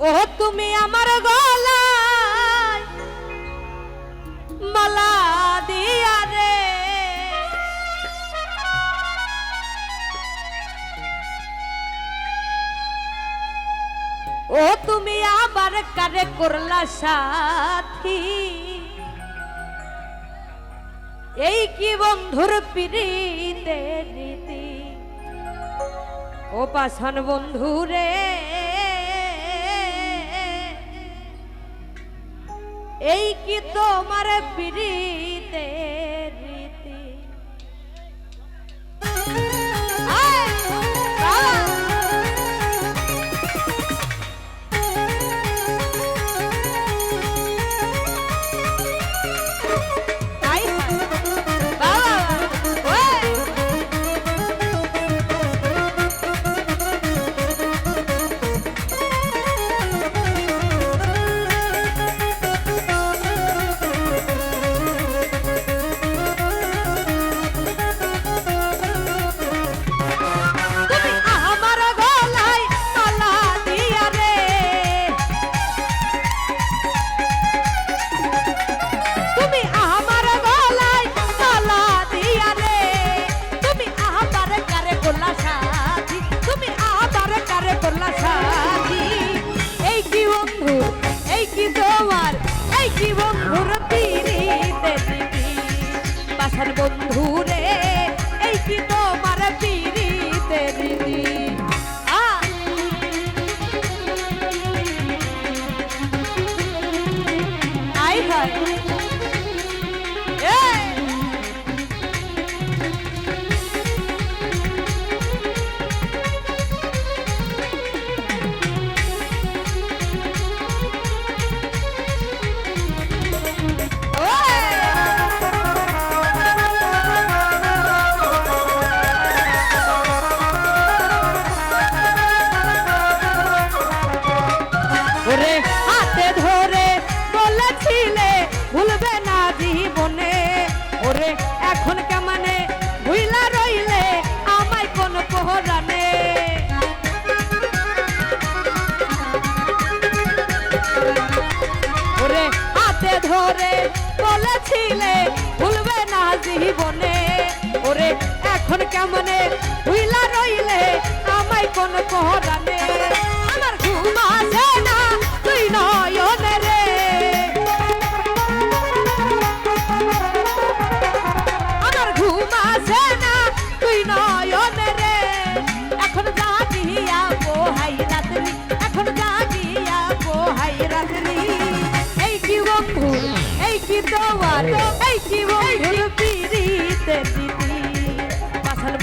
ও তুমি আমার গলায় মালা দিয়া রে। ও তুমি আবার কারে করলা সাথী? এই কি বন্ধুর পিড়িতে রীতি? ও পাশান বন্ধু রে এই কি তোমার বিড়িতে ধরে বলেছিলে ভুলবে না জীবনে। ওরে এখন কেমনে? ভুইলা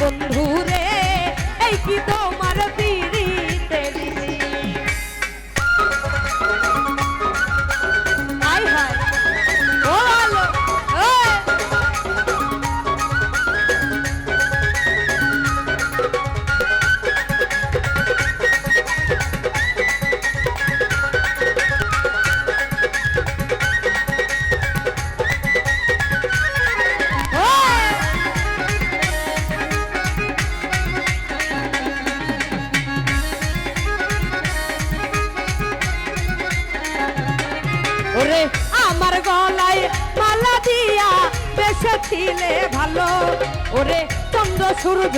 বন্ধু রে এই কি তোমার ছিলে ভালো। ওরে চন্দ্র, সূর্য,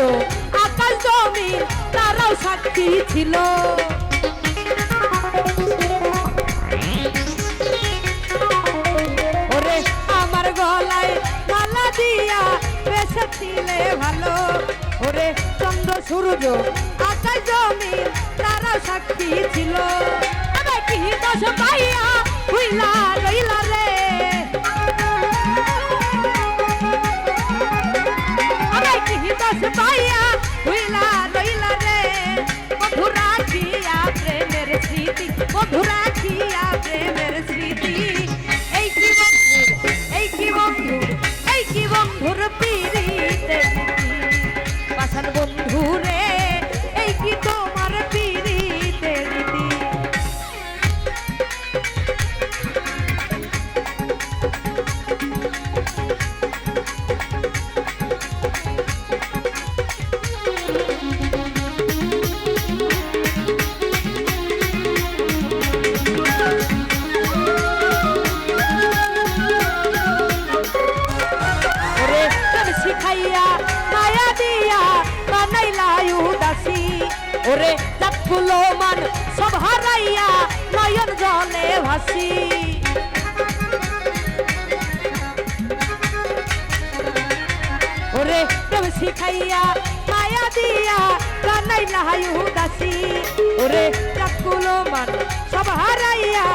আকাশ জমি তারাও সাক্ষী ছিল। ওরে আমার গলায় মালা দিয়া বেশ ভালো। ওরে চন্দ্র, সূর্য চাকুলো মান সব হারাইয়া নয়ন জলে ভাসি। ওরে প্রেম শিখাইয়া, মায়া দিয়া কানাই লাহায়ু দাসি ওরে চাকুলো মান সব হারাইয়া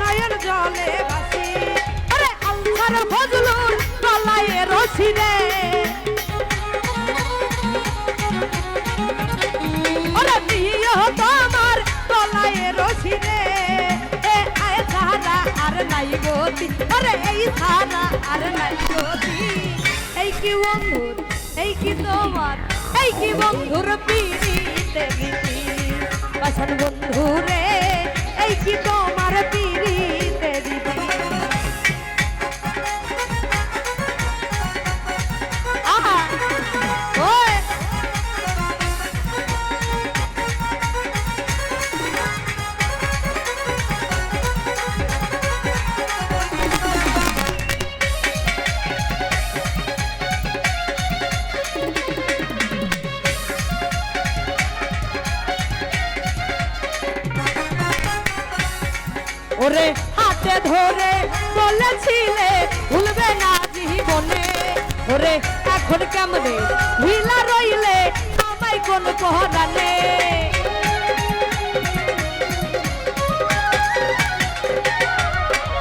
নয়ন জলে ভাসি। ওরে আলসার ফজলুর গলায় রশি রে আর নাই গতি এই কি বন্ধুর, এই কি তোমার, এই কি বন্ধুর পিড়িতে বিপি বাসন বন্ধু রে এই কি ওরে হাতে ধরে বলেছিলে, ভুলবে না জীবনে। ওরে, এখন কেমনে? ভিলা রইলে আমায় কোন পহরানে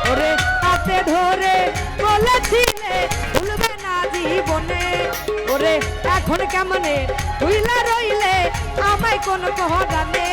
ওরে, হাতে ধরে বলেছিলে, ভুলবে না জীবনে। ওরে, এখন কেমনে? ভুইলা রইলে আমায় কোন পহরানে